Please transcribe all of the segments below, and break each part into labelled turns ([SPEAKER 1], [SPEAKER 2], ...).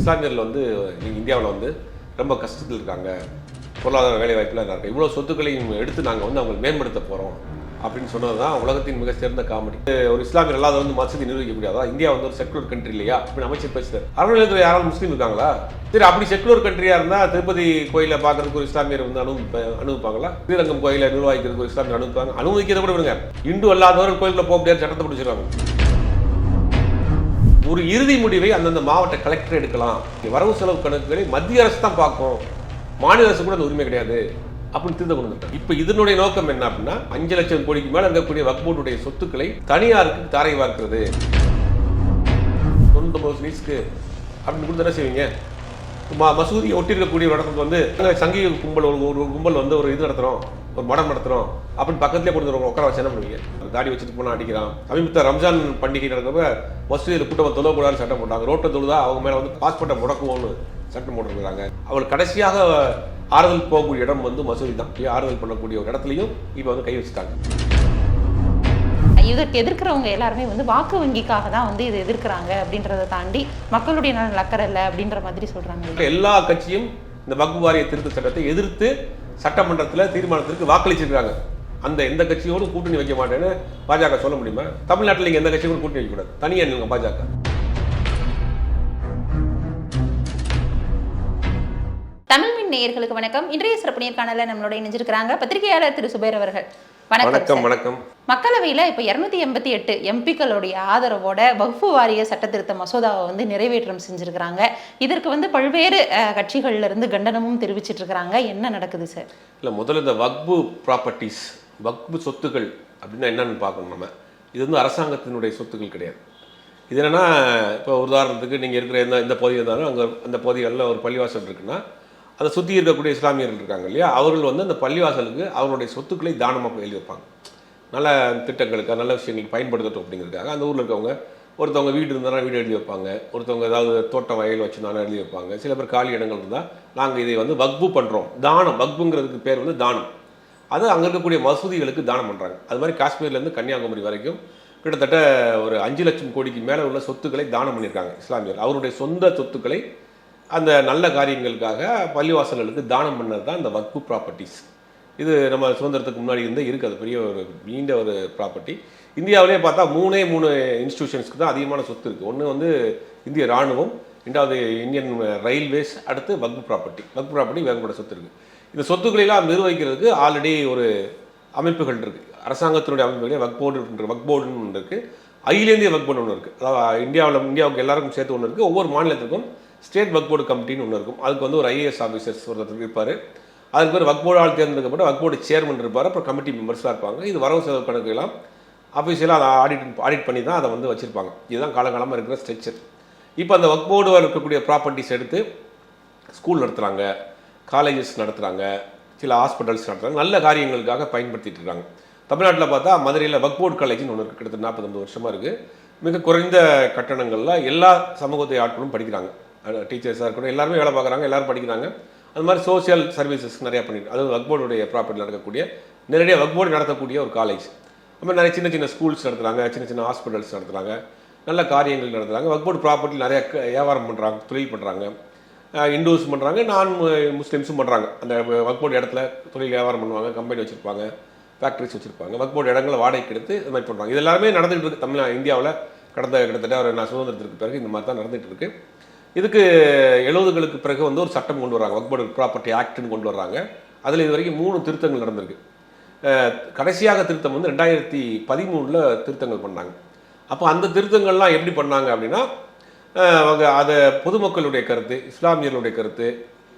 [SPEAKER 1] இஸ்லாமியர்கள் வந்து இந்தியாவில் வந்து ரொம்ப கஷ்டத்தில் இருக்காங்க. பொருளாதார வேலை வாய்ப்பில் இருக்காங்க இவ்வளோ சொத்துக்களையும் எடுத்து நாங்கள் வந்து அவங்களை மேம்படுத்த போகிறோம் அப்படின்னு சொன்னது தான் உலகத்தின் மிக சிறந்த காமெடி ஒரு இஸ்லாமியர் இல்லாத வந்து மசதி நிர்வகிக்க முடியாதா இந்தியா வந்து ஒரு செக்குலர் கண்ட்ரி இல்லையா? அப்படின்னு அமைச்சர் பேசுறாரு. அறநிலையத்தில் யாராவது முஸ்லீம் இருக்காங்களா? சரி அப்படி செக்குலர் கண்ட்ரியா இருந்தால் திருப்பதி கோயிலை பார்க்கறதுக்கு ஒரு இஸ்லாமியர் வந்து அனுமதி அனுபவிப்பாங்களா? ஸ்ரீரங்கம் கோயிலை நிர்வகிக்கிறதுக்கு ஒரு இஸ்லாமியர் அனுப்புவாங்க அனுமதிக்கிறத கூட விடுங்க. இந்து அல்லாதவர்கள் கோயிலில் போக முடியாது சட்டத்தை பிடிச்சிருவாங்க ஒரு இறுதி முடிவை அந்தந்த மாவட்ட கலெக்டர் எடுக்கலாம். வரவு செலவு கணக்குகளை மத்திய அரசு தான் பார்க்கும். மாநில அரசு கூட அந்த உரிமை கிடையாது. அப்படின்னு திருத்த கொண்டு வந்துட்டாங்க. இப்போ இதனுடைய நோக்கம் என்ன அப்படின்னா அஞ்சு லட்சம் கோடிக்கு மேலே இருக்கக்கூடிய வக்போர்டுடைய சொத்துக்களை தனியாருக்கு தாரை பார்க்கிறது தொண்ணூத்தொம்பது வயசுக்கு அப்படின்னு கொடுத்து என்ன செய்வீங்க? மசூதியை ஒட்டி இருக்கக்கூடிய ஒரு இடத்துக்கு வந்து அங்க சங்கீத கும்பல் ஒரு ஒரு கும்பல் வந்து ஒரு இது நடத்துகிறோம் ஒரு மடம் நடத்துறோம் அப்படின்னு பக்கத்துலேயே கொண்டு வந்து உட்கார வச்சு என்ன பண்ணுவீங்க? தாடி வச்சுட்டு போனா அடிக்கிறான். சமீபத்தில் ரம்ஜான் பண்டிகை நடக்கிறப்ப மசூதியில் கூட்டம் தொழக்கூடாதுன்னு சட்டம் போட்டாங்க. ரோட்டை தொழுதா அவங்க மேலே வந்து பாஸ்போர்ட்டை முடக்குவோம்னு சட்டம் போட்டிருக்கிறாங்க. அவள் கடைசியாக ஆறுதல் போகக்கூடிய இடம் வந்து மசூதி தான் ஆறுதல் பண்ணக்கூடிய ஒரு இடத்துலையும் இப்போ வந்து கை வச்சுட்டாங்க.
[SPEAKER 2] இதற்கு எதிர்க்கிறவங்க எல்லாருமே வந்து வாக்கு வங்கிக்காக தான் வந்து இதை எதிர்க்கிறாங்க அப்படின்றத தாண்டி மக்களுடைய நலன் அக்கறை இல்லை அப்படின்ற மாதிரி சொல்றாங்க.
[SPEAKER 1] எல்லா கட்சியும் இந்த வக்பு வாரிய திருத்த சட்டத்தை எதிர்த்து சட்டமன்றத்தில் தீர்மானத்திற்கு வாக்களிச்சிருக்காங்க. அந்த எந்த கட்சியோடும் கூட்டணி வைக்க மாட்டேன்னு பாஜக சொல்ல முடியுமா? தமிழ்நாட்டில் நீங்கள் எந்த கட்சியோடும் கூட்டணி வைக்கக்கூடாது தனியாக நீங்கள் பாஜக.
[SPEAKER 2] தமிழ் மின் நேயர்களுக்கு வணக்கம். இன்றைய சிறப்பு நேர்காணல நம்மளோட இணைஞ்சிருக்கிறாங்க பத்திரிகையாளர் திரு சுபேர் அவர்கள். வணக்கம்
[SPEAKER 1] வணக்கம்
[SPEAKER 2] மக்களவையில இப்ப இருநூத்தி எண்பத்தி எட்டு எம்பிக்களுடைய ஆதரவோட வகுப்பு வாரிய சட்ட திருத்த மசோதாவை வந்து நிறைவேற்றம் செஞ்சிருக்கிறாங்க. இதற்கு வந்து பல்வேறு அஹ், கட்சிகள்ல இருந்து கண்டனமும் தெரிவிச்சிட்டு இருக்கிறாங்க என்ன நடக்குது சார்?
[SPEAKER 1] இல்லை முதல்ல இந்த வக்பு ப்ராப்பர்ட்டிஸ் வக்பு சொத்துக்கள் அப்படின்னா என்னன்னு பார்க்கணும் நம்ம. இது வந்து அரசாங்கத்தினுடைய சொத்துக்கள் கிடையாது. இது என்னன்னா இப்போ உதாரணத்துக்கு நீங்கள் இருக்கிற எந்த இந்த பகுதி இருந்தாலும் அங்கே அந்த பகுதிகளில் ஒரு பள்ளிவாசல் இருக்குன்னா அதை சுற்றி இருக்கக்கூடிய இஸ்லாமியர்கள் இருக்காங்க இல்லையா? அவர்கள் வந்து அந்த பள்ளிவாசலுக்கு அவருடைய சொத்துக்களை தானமாக எழுதி வைப்பாங்க. நல்ல திட்டங்களுக்கு நல்ல விஷயங்களுக்கு பயன்படுத்தட்டும் அப்படிங்கிறதுக்காக அந்த ஊரில் இருக்கவங்க ஒருத்தவங்க வீடு இருந்தாலும் வீடு எழுதி வைப்பாங்க. ஒருத்தவங்க ஏதாவது தோட்டம் வயல் வச்சுருந்தாலும் எழுதி வைப்பாங்க. சில பேர் காலி இடங்கள் இருந்தால் நாங்கள் இதை வந்து வக்பு பண்ணுறோம் தானம் வக்புங்கிறதுக்கு பேர் வந்து தானம். அது அங்கே இருக்கக்கூடிய மசூதிகளுக்கு தானம் பண்ணுறாங்க அது மாதிரி காஷ்மீர்லேருந்து கன்னியாகுமரி வரைக்கும் கிட்டத்தட்ட ஒரு அஞ்சு லட்சம் கோடிக்கு மேலே உள்ள சொத்துக்களை தானம் பண்ணியிருக்காங்க இஸ்லாமியர் அவருடைய சொந்த சொத்துக்களை அந்த நல்ல காரியங்களுக்காக பள்ளிவாசல்களுக்கு தானம் பண்ணது தான் இந்த வக்பு ப்ராப்பர்ட்டிஸ் இது நம்ம சுதந்திரத்துக்கு முன்னாடி இருந்தே இருக்குது அது பெரிய ஒரு நீண்ட ஒரு ப்ராப்பர்ட்டி இந்தியாவிலே பார்த்தா மூணே மூணு இன்ஸ்டியூஷன்ஸ்க்கு தான் அதிகமான சொத்து இருக்குது ஒன்று வந்து இந்திய ராணுவம் ரெண்டாவது இந்தியன் ரயில்வேஸ் அடுத்து வக்பு ப்ராப்பர்ட்டி வக்பு ப்ராப்பர்ட்டி வேகப்பட சொத்து இருக்குது இந்த சொத்துக்களெல்லாம் நிர்வகிக்கிறதுக்கு ஆல்ரெடி ஒரு அமைப்புகள் இருக்குது அரசாங்கத்தினுடைய அமைப்புகளே வக் போர்டு வக் போர்டுன்னு ஒன்று இருக்குது அகில இந்திய வக் போர்டு ஒன்று இருக்குது அதாவது இந்தியாவில் இந்தியாவுக்கு எல்லாருக்கும் சேர்த்து ஒன்று இருக்குது ஒவ்வொரு மாநிலத்துக்கும் ஸ்டேட் வக் போர்டு கமிட்டின்னு ஒன்று இருக்கும். அதுக்கு வந்து ஒரு ஐஏஎஸ் ஆஃபீஸர்ஸ் ஒருத்தர் இருப்பார். அதுக்கு பேர் வக் போர்டு ஆள் தேர்ந்தெடுக்கப்பட்ட வக் போர்டு சேர்மன் இருப்பார். அப்புறம் கமிட்டி மெம்பர்ஸாக இருப்பாங்க. இது வரவு செலவு கணக்கு எல்லாம் அஃபீஷியலாக அதை ஆடிட் ஆடிட் பண்ணி தான் அதை வந்து வச்சுருப்பாங்க. இதுதான் காலகாலமாக இருக்கிற ஸ்ட்ரக்சர் இப்போ அந்த வக் போர்டு இருக்கக்கூடிய ப்ராப்பர்ட்டிஸ் எடுத்து ஸ்கூல் நடத்துகிறாங்க காலேஜஸ் நடத்துகிறாங்க சில ஹாஸ்பிட்டல்ஸ் நடத்துகிறாங்க நல்ல காரியங்களுக்காக பயன்படுத்திட்டு இருக்காங்க. தமிழ்நாட்டில் பார்த்தா மதுரையில் வக்போர்ட் காலேஜ்னு ஒன்று இருக்குது கிட்டத்தட்ட நாற்பத்தொம்பது வருஷமாக இருக்குது மிக குறைந்த கட்டணங்களில் எல்லா சமூகத்தை ஆட்களும் படிக்கிறாங்க. டீச்சர்ஸாக இருக்கட்டும் எல்லாருமே வேலை பார்க்குறாங்க எல்லோரும் படிக்கிறாங்க. அது மாதிரி சோஷியல் சர்வீசஸ் நிறையா பண்ணிட்டு அதாவது வக்போர்டுடைய ப்ராப்பர்ட்டியில் நடக்கக்கூடிய நேரடியாக வக்போர்டு நடத்தக்கூடிய ஒரு காலேஜ் அது மாதிரி நிறைய சின்ன சின்ன ஸ்கூல்ஸ் நடத்துகிறாங்க சின்ன சின்ன ஹாஸ்பிட்டல்ஸ் நடத்துகிறாங்க நல்ல காரியங்கள் நடத்துகிறாங்க வக்போர்டு ப்ராப்பர்ட்டி நிறையா வியாபாரம் பண்ணுறாங்க தொழில் பண்ணுறாங்க இண்டூஸ் பண்ணுறாங்க நான் முஸ்லீம்ஸும் பண்ணுறாங்க அந்த வக்போர்டு இடத்துல தொழில் வியாபாரம் பண்ணுவாங்க கம்பெனி வச்சுருப்பாங்க ஃபேக்ட்ரிஸ் வச்சுருப்பாங்க. வக்போர்டு இடங்களை வாடகைக்கு எடுத்து இது மாதிரி பண்ணுறாங்க இது எல்லாமே நடந்துகிட்டு இருக்குது தமிழ் இந்தியாவில் கடந்த கிட்டத்தட்ட ஒரு நான் சுதந்திரத்திற்கு பிறகு இந்த மாதிரி தான் நடந்துகிட்டு இருக்குது இதுக்கு எழுபதுகளுக்கு பிறகு வந்து ஒரு சட்டம் கொண்டு வராங்க. வக்போர்டு ப்ராப்பர்ட்டி ஆக்ட்னு கொண்டு வர்றாங்க. அதில் இது வரைக்கும் மூணு திருத்தங்கள் நடந்திருக்கு. கடைசியாக திருத்தம் வந்து ரெண்டாயிரத்தி பதிமூணில் திருத்தங்கள் பண்ணாங்க. அப்போ அந்த திருத்தங்கள்லாம் எப்படி பண்ணாங்க அப்படின்னா அவங்க அதை பொதுமக்களுடைய கருத்து இஸ்லாமியர்களுடைய கருத்து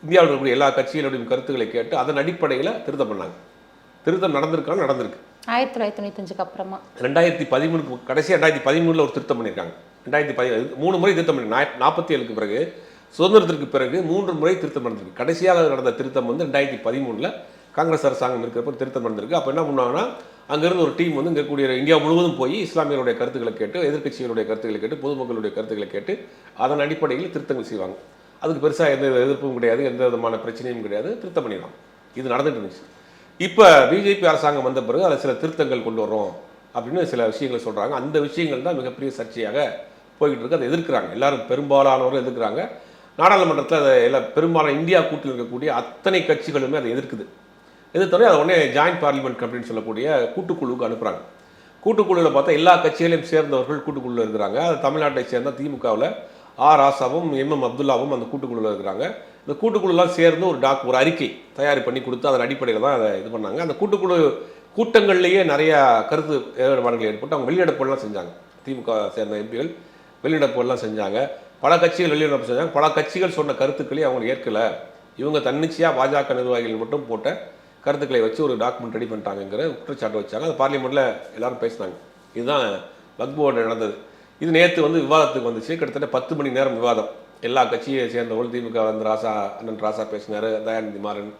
[SPEAKER 1] இந்தியாவில் இருக்கக்கூடிய எல்லா கட்சிகளுடைய கருத்துக்களை கேட்டு அதன் அடிப்படையில் திருத்தம் பண்ணாங்க. திருத்தம் நடந்திருக்கான்னு நடந்திருக்கு.
[SPEAKER 2] ஆயிரத்தி தொள்ளாயிரத்தி தொண்ணூத்தஞ்சுக்கு அப்புறமா.
[SPEAKER 1] ரெண்டாயிரத்தி பதிமூணுக்கு கடைசி ரெண்டாயிரத்தி பதிமூணில் ஒரு திருத்தம் பண்ணியிருக்காங்க. ரெண்டாயிரத்தி பதி மூணு முறை திருத்தம் பண்ணி நாற்பத்தி ஏழுக்கு பிறகு சுதந்திரத்திற்கு பிறகு மூன்று முறை திருத்தம் நடந்திருக்கு கடைசியாக நடந்த திருத்தம் வந்து ரெண்டாயிரத்தி பதிமூணில் காங்கிரஸ் அரசாங்கம் இருக்கிறப்ப திருத்தம் நடந்திருக்கு அப்போ என்ன பண்ணுவாங்கன்னா அங்கேருந்து ஒரு டீம் வந்து இங்கே கூடிய இந்தியா முழுவதும் போய் இஸ்லாமியருடைய கருத்துக்களை கேட்டு எதிர்க்கட்சிகளுடைய கருத்துக்களை கேட்டு பொதுமக்களுடைய கருத்துக்களை கேட்டு அதன் அடிப்படையில் திருத்தங்கள் செய்வாங்க. அதுக்கு பெருசாக எந்த எதிர்ப்பும் கிடையாது எந்த விதமான பிரச்சனையும் கிடையாது. திருத்தம் பண்ணிடலாம். இது நடந்துட்டு இருந்துச்சு. இப்போ பிஜேபி அரசாங்கம் வந்த பிறகு அதில் சில திருத்தங்கள் கொண்டு வரோம் அப்படின்னு சில விஷயங்களை சொல்கிறாங்க அந்த விஷயங்கள் தான் மிகப்பெரிய சர்ச்சையாக போய்கிட்டு இருக்கு அதை எதிர்க்கிறாங்க. எல்லாரும் பெரும்பாலானவரும் எதிர்க்கிறாங்க. நாடாளுமன்றத்தில் அதை எல்லாம் பெரும்பாலும் இந்தியா கூட்டில் இருக்கக்கூடிய அத்தனை கட்சிகளுமே அதை எதிர்க்குது. எதிர்த்தோடனே அதை உடனே ஜாயிண்ட் பார்லிமெண்ட் அப்படின்னு சொல்லக்கூடிய கூட்டுக்குழுவுக்கு அனுப்புகிறாங்க கூட்டுக்குழுவில் பார்த்தா எல்லா கட்சிகளையும் சேர்ந்தவர்கள் கூட்டுக்குழுவில் இருக்கிறாங்க. அது தமிழ்நாட்டை சேர்ந்த திமுகவில் ஆர் ராசாவும் எம் எம் அப்துல்லாவும் அந்த கூட்டுக்குழுவில் இருக்கிறாங்க. இந்த கூட்டுக்குழுலாம் சேர்ந்து ஒரு டாக் ஒரு அறிக்கை தயார் பண்ணி கொடுத்து அதன் அடிப்படையில் தான் அதை இது பண்ணாங்க. அந்த கூட்டுக்குழு கூட்டங்கள்லேயே நிறையா கருத்து வேறுபாடுகள் ஏற்பட்டு அவங்க வெளிநடப்புலாம் செஞ்சாங்க. திமுக சேர்ந்த எம்பிகள் வெளிநடப்புலாம் செஞ்சாங்க. பல கட்சிகள் வெளிநடப்பு செஞ்சாங்க. பல கட்சிகள் சொன்ன கருத்துக்களை அவங்க ஏற்கலை. இவங்க தன்னிச்சையாக பாஜக நிர்வாகிகள் மட்டும் போட்ட கருத்துக்களை வச்சு ஒரு டாக்குமெண்ட் ரெடி பண்ணிட்டாங்கங்கிற குற்றச்சாட்டு வச்சாங்க. அது பார்லிமெண்ட்டில் எல்லாரும் பேசினாங்க. இதுதான் வக்போர்டு நடந்தது. இது நேற்று வந்து விவாதத்துக்கு வந்துச்சு. கிட்டத்தட்ட பத்து மணி நேரம் விவாதம். எல்லா கட்சியை சேர்ந்தவர்கள் திமுக வந்து ராசா அண்ணன் ராசா பேசினார் தயாநிதி மாறன்.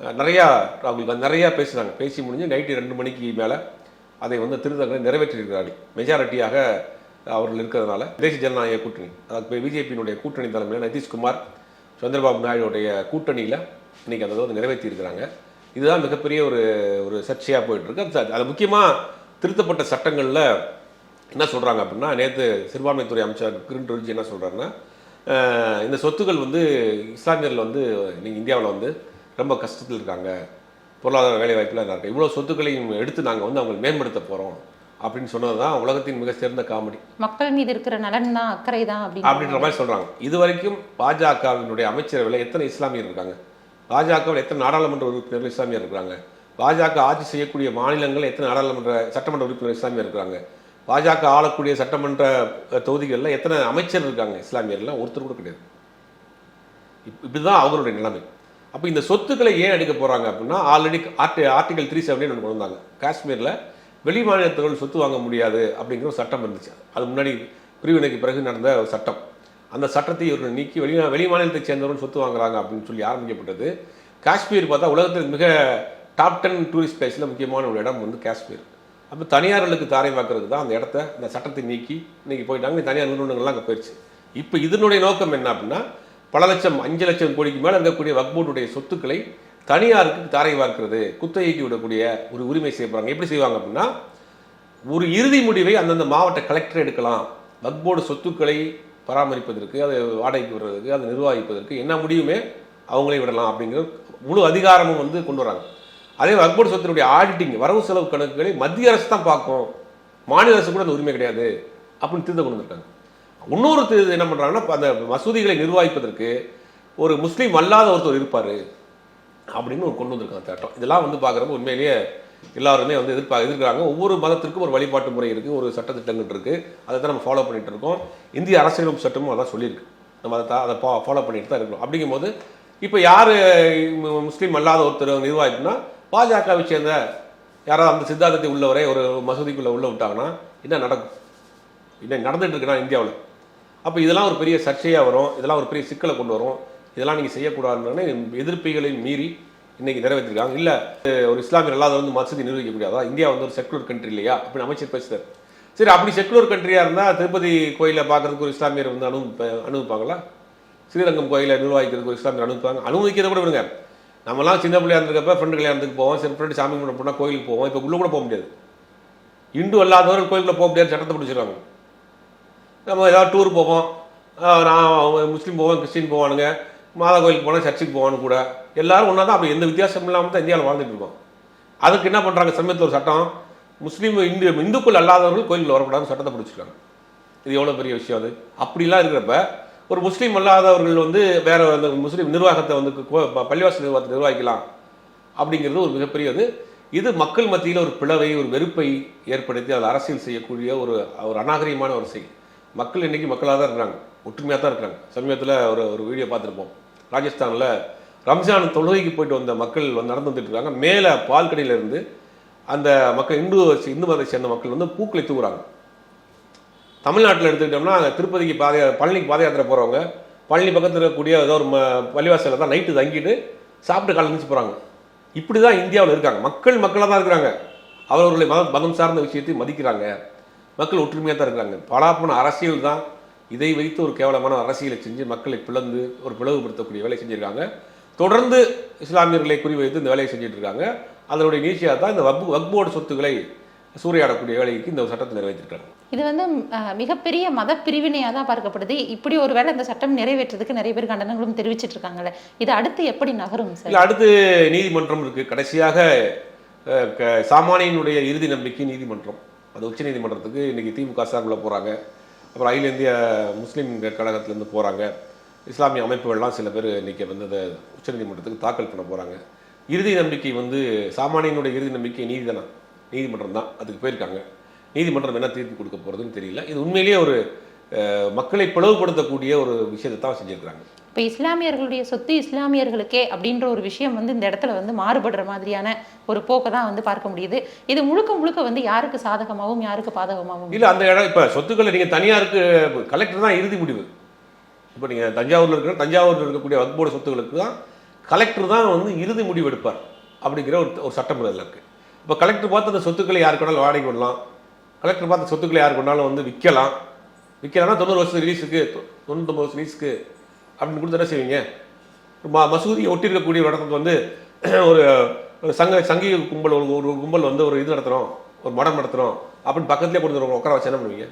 [SPEAKER 1] நிறையா அவங்களுக்கு நிறையா பேசினாங்க. பேசி முடிஞ்சு நைட்டு ரெண்டு மணிக்கு மேலே அதை வந்து திருத்தங்களை நிறைவேற்றியிருக்கிறார்கள். மெஜாரிட்டியாக அவர்கள் இருக்கிறதுனால தேசிய ஜனநாயக கூட்டணி அதாவது பிஜேபியினுடைய கூட்டணி தலைமையில் நிதிஷ்குமார் சந்திரபாபு நாயுடைய கூட்டணியில் இன்றைக்கி அந்த வந்து நிறைவேற்றியிருக்கிறாங்க. இதுதான் மிகப்பெரிய ஒரு ஒரு சர்ச்சையாக போயிட்டுருக்கு. அது- அது முக்கியமாக திருத்தப்பட்ட சட்டங்களில் என்ன சொல்கிறாங்க அப்படின்னா நேற்று சிறுபான்மைத்துறை அமைச்சர் கிரண் ரிஜி என்ன சொல்கிறாருன்னா இந்த சொத்துக்கள் வந்து இஸ்லாமியர்கள் வந்து நீங்கள் இந்தியாவில் வந்து ரொம்ப கஷ்டத்தில் இருக்காங்க. பொருளாதார வேலைவாய்ப்பில் இருக்காங்க இருக்கு இவ்வளோ சொத்துக்களையும் எடுத்து நாங்கள் வந்து அவங்களை மேம்படுத்த போகிறோம் அப்படின்னு சொன்னது தான் உலகத்தின் மிக சிறந்த காமெடி
[SPEAKER 2] மக்கள் மீது இருக்கிற நலன் தான் அக்கறை தான்
[SPEAKER 1] அப்படின்ற மாதிரி சொல்றாங்க. இது வரைக்கும் பாஜகவினுடைய அமைச்சரவையில் எத்தனை இஸ்லாமியர் இருக்காங்க? பாஜகவில் எத்தனை நாடாளுமன்ற உறுப்பினர்கள் இஸ்லாமியர் இருக்காங்க? பாஜக ஆட்சி செய்யக்கூடிய மாநிலங்கள் எத்தனை நாடாளுமன்ற சட்டமன்ற உறுப்பினர் இஸ்லாமியர் இருக்காங்க? பாஜக ஆளக்கூடிய சட்டமன்ற தொகுதிகளில் எத்தனை அமைச்சர் இருக்காங்க இஸ்லாமியர்லாம் ஒருத்தர் கூட கிடையாது. இப் இப்படிதான் அவங்களுடைய நிலைமை. அப்போ இந்த சொத்துக்களை ஏன் எடுக்க போறாங்க அப்படின்னா already art article three seventeen ஒன்று கொண்டு வந்தாங்க. காஷ்மீரில் வெளி மாநிலத்தவர்கள் சொத்து வாங்க முடியாது அப்படிங்கிற ஒரு சட்டம் இருந்துச்சு அது முன்னாடி பிரிவினைக்கு பிறகு நடந்த ஒரு சட்டம். அந்த சட்டத்தை இவர்கள் நீக்கி வெளி வெளி மாநிலத்தை சேர்ந்தவர்கள் சொத்து வாங்குறாங்க அப்படின்னு சொல்லி ஆரம்பிக்கப்பட்டது. காஷ்மீர் பார்த்தா உலகத்தில் மிக டாப் டென் டூரிஸ்ட் பிளேஸில் முக்கியமான ஒரு இடம் வந்து காஷ்மீர். அப்போ தனியார்களுக்கு தாரை வாக்குறதுக்கு தான் அந்த இடத்த அந்த சட்டத்தை நீக்கி இன்னைக்கு போயிட்டாங்க தனியார் நிறுவனங்கள்லாம் அங்கே போயிடுச்சு இப்போ இதனுடைய நோக்கம் என்ன அப்படின்னா பல லட்சம் அஞ்சு லட்சம் கோடிக்கு மேலே இருக்கக்கூடிய வக்போர்டுடைய சொத்துக்களை தனியாருக்கு தாரை வார்க்கிறது குத்தகைக்கு விடக்கூடிய ஒரு உரிமை செய்யப்படுறாங்க எப்படி செய்வாங்க அப்படின்னா ஒரு இறுதி முடிவை அந்தந்த மாவட்ட கலெக்டர் எடுக்கலாம். வக்போர்டு சொத்துக்களை பராமரிப்பதற்கு அதை வாடகைக்கு விடுறதுக்கு அதை நிர்வகிப்பதற்கு என்ன முடியுமே அவங்களே விடலாம் அப்படிங்கிற முழு அதிகாரமும் வந்து கொண்டு வராங்க. அதே வக்போர்டு சொத்தினுடைய ஆடிட்டிங் வரவு செலவு கணக்குகளை மத்திய அரசு தான் பார்க்கும். மாநில அரசு கூட அந்த உரிமை கிடையாது அப்படின்னு திருத்த கொண்டு வந்திருக்காங்க இன்னொரு திரு- என்ன பண்ணுறாங்கன்னா அந்த மசூதிகளை நிர்வகிப்பதற்கு ஒரு முஸ்லீம் அல்லாத ஒருத்தர் இருப்பார். அப்படின்னு ஒரு கொண்டு வந்திருக்காங்க சட்டம் இதெல்லாம் வந்து பார்க்குறப்ப உண்மையிலேயே எல்லாருமே வந்து எதிர்ப்பா எதிர்க்கிறாங்க. ஒவ்வொரு மதத்திற்கும் ஒரு வழிபாட்டு முறை இருக்குது ஒரு சட்டத்திட்டங்கள் இருக்குது அதை தான் நம்ம ஃபாலோ பண்ணிட்டு இருக்கோம். இந்திய அரசியலமைப்பு சட்டமும் அதான் சொல்லியிருக்கு. நம்ம அதை அதை ஃபாலோ பண்ணிட்டு தான் இருக்கணும் அப்படிங்கும்போது இப்போ யார் முஸ்லீம் அல்லாத ஒருத்தர் நிர்வாகிக்குன்னா பாஜகவை சேர்ந்த யாராவது அந்த சித்தாந்தத்தை உள்ளவரை ஒரு மசூதிக்குள்ளே உள்ள விட்டாங்கன்னா என்ன நடக்கும்? இன்னும் நடந்துட்டு இருக்குன்னா இந்தியாவில்? அப்போ இதெல்லாம் ஒரு பெரிய சர்ச்சையாக வரும். இதெல்லாம் ஒரு பெரிய சிக்கலை கொண்டு வரும். இதெல்லாம் நீங்கள் செய்யக்கூடாதுன்னு எதிர்ப்புகளை மீறி இன்னைக்கு நிறைவேற்றிருக்காங்க. இல்லை ஒரு இஸ்லாமியர் அல்லாத வந்து மசூதி நிர்வகிக்க முடியாதா இந்தியா வந்து ஒரு செக்குலர் கண்ட்ரி இல்லையா? அப்படின்னு அமைச்சர் பேசுறாரு சரி அப்படி செக்குலர் கண்ட்ரியாக இருந்தால் திருப்பதி கோயிலை பார்க்குறதுக்கு ஒரு இஸ்லாமியர் வந்து அனு அனுபவிப்பாங்களா? ஸ்ரீரங்கம் கோயிலை நிர்வாகிக்கிறதுக்கு ஒரு இஸ்லாமியர் அனுப்புவாங்க அனுமதிக்கிறத கூட விடுங்க. நம்மலாம் சின்ன பிள்ளையாக இருந்திருக்கப்ப ஃப்ரெண்டு கல்யாணத்துக்கு போவோம். சரி ஃப்ரெண்டு சாமி கும்பிட போனால் கோயிலுக்கு போவோம். இப்போ உள்ளே கூட போக முடியாது. இந்து அல்லாதவர்கள் கோயிலுக்குள்ள போக முடியாது. சட்டத்தை பிடிச்சிருக்காங்க நம்ம ஏதாவது டூர் போவோம். நான் முஸ்லீம் போவோம் கிறிஸ்டின் போவானுங்க. மாதா கோயிலுக்கு போனால் சர்ச்சுக்கு போவானு கூட எல்லாரும் ஒன்றா தான் அப்படி எந்த வித்தியாசமும் இல்லாமல் தான் இந்தியாவில் வாழ்ந்துட்டு இருக்கோம். அதுக்கு என்ன பண்ணுறாங்க சமயத்தில் ஒரு சட்டம் முஸ்லீம் இந்து இந்துக்கள் அல்லாதவர்கள் கோயிலில் வரக்கூடாதுன்னு சட்டத்தை பிடிச்சிருக்காங்க. இது எவ்வளோ பெரிய விஷயம் அது? அப்படிலாம் இருக்கிறப்ப ஒரு முஸ்லீம் அல்லாதவர்கள் வந்து வேற அந்த முஸ்லீம் நிர்வாகத்தை வந்து பள்ளிவாசல் நிர்வாகத்தை நிர்வகிக்கலாம் அப்படிங்கிறது ஒரு மிகப்பெரிய இது. இது மக்கள் மத்தியில் ஒரு பிளவை ஒரு வெறுப்பை ஏற்படுத்தி அதை அரசியல் செய்யக்கூடிய ஒரு ஒரு அநாகரிகமான ஒரு செயல். மக்கள் இன்றைக்கி மக்களாக தான் இருக்கிறாங்க ஒற்றுமையாக தான் இருக்கிறாங்க. சமீபத்தில் ஒரு ஒரு வீடியோ பார்த்துருப்போம். ராஜஸ்தானில் ரம்ஜான் தொழுகைக்கு போயிட்டு வந்த மக்கள் வந்து நடந்து வந்துட்டு இருக்காங்க. மேலே பால்கடியிலேருந்து அந்த மக்கள் இந்து இந்து மதத்தை சேர்ந்த மக்கள் வந்து பூக்களை தூக்குறாங்க தமிழ்நாட்டில் எடுத்துக்கிட்டோம்னா அங்கே திருப்பதிக்கு பாத பழனிக்கு பாத யாத்திரை போகிறவங்க பழனி பக்கத்தில் இருக்கக்கூடிய ஏதோ ஒரு ம- பள்ளிவாசலில் தான் நைட்டு தங்கிட்டு சாப்பிட்டு காலை போகிறாங்க இப்படி தான் இந்தியாவில் இருக்காங்க. மக்கள் மக்களாக தான் இருக்கிறாங்க. அவர்களுடைய மதம் மதம் சார்ந்த விஷயத்தை மதிக்கிறாங்க. மக்கள் ஒற்றுமையாக தான் இருக்கிறாங்க. பலாப்போன அரசியல் தான். இதை வைத்து ஒரு கேவலமான அரசியலை செஞ்சு மக்களை பிளந்து ஒரு பிளவுபடுத்தக்கூடிய வேலை செஞ்சுருக்காங்க. தொடர்ந்து இஸ்லாமியர்களை குறிவைத்து இந்த வேலையை செஞ்சுட்டு இருக்காங்க அதனுடைய நீட்சியாக தான் இந்த வக் வக்போர்டு சொத்துக்களை சூறையாடக்கூடிய வேலைக்கு இந்த சட்டத்தை நிறைவேற்றிருக்காங்க.
[SPEAKER 2] இது வந்து மிகப்பெரிய மத பிரிவினையாக தான் பார்க்கப்படுது. இப்படி ஒரு வேளை இந்த சட்டம் நிறைவேற்றதுக்கு நிறைய பேர் கண்டனங்களும் தெரிவிச்சிட்டு இருக்காங்கல்ல இது அடுத்து எப்படி நகரும் சார்?
[SPEAKER 1] அடுத்து நீதிமன்றம் இருக்கு. கடைசியாக சாமானியனுடைய இறுதி நம்பிக்கை நீதிமன்றம். அது உச்ச நீதிமன்றத்துக்கு இன்னைக்கு திமுக சார்பில் போகிறாங்க அப்புறம் அகில இந்திய முஸ்லீம் கழகத்திலேருந்து போகிறாங்க இஸ்லாமிய அமைப்புகள்லாம் சில பேர் இன்றைக்கி வந்து அதை உச்சநீதிமன்றத்துக்கு தாக்கல் பண்ண போகிறாங்க இறுதி நம்பிக்கை வந்து சாமானியனுடைய இறுதி நம்பிக்கை நீதிதானா? நீதிமன்றம் தான். அதுக்கு போயிருக்காங்க. நீதிமன்றம் என்ன தீர்ப்பு கொடுக்க போகிறதுன்னு தெரியல. இது உண்மையிலேயே ஒரு மக்களை பிளவுபடுத்தக்கூடிய ஒரு விஷயத்தை தான் செஞ்சுருக்கிறாங்க.
[SPEAKER 2] இப்போ இஸ்லாமியர்களுடைய சொத்து இஸ்லாமியர்களுக்கே அப்படின்ற ஒரு விஷயம் வந்து இந்த இடத்துல வந்து மாறுபடுற மாதிரியான ஒரு போக்கை தான் வந்து பார்க்க முடியுது. இது முழுக்க முழுக்க வந்து யாருக்கு சாதகமாகவும் யாருக்கு பாதகமாகவும்
[SPEAKER 1] இல்லை அந்த இடம் இப்போ சொத்துக்களை நீங்கள் தனியாருக்கு கலெக்டர் தான் இறுதி முடிவு. இப்போ நீங்கள் தஞ்சாவூரில் இருக்கிற தஞ்சாவூரில் இருக்கக்கூடிய வக்போர்டு சொத்துக்களுக்கு தான் கலெக்டர் தான் வந்து இறுதி முடிவு எடுப்பார் அப்படிங்கிற ஒரு ஒரு சட்டம் அதில் இருக்குது இப்போ கலெக்டர் பார்த்து அந்த சொத்துக்களை யாருக்கு வேணாலும் வாடகை விடலாம். கலெக்டர் பார்த்து சொத்துக்களை யாருக்கு வேணாலும் வந்து விற்கலாம் விற்கலாம்னா தொண்ணூறு வருஷம் ரிலீஸுக்கு தொண்ணூத்தொம்பது வருஷம் ரிலீஸுக்கு அப்படின்னு கொடுத்து என்ன செய்வீங்க? ம மசூதியை ஒட்டி இருக்கக்கூடிய ஒரு இடத்துக்கு வந்து ஒரு சங்க சங்கீக கும்பல் ஒரு ஒரு கும்பல் வந்து ஒரு இது நடத்துகிறோம் ஒரு மடம் நடத்துகிறோம் அப்படின்னு பக்கத்துலேயே கொண்டு வந்து உட்கார வச்சு என்ன பண்ணுவீங்க?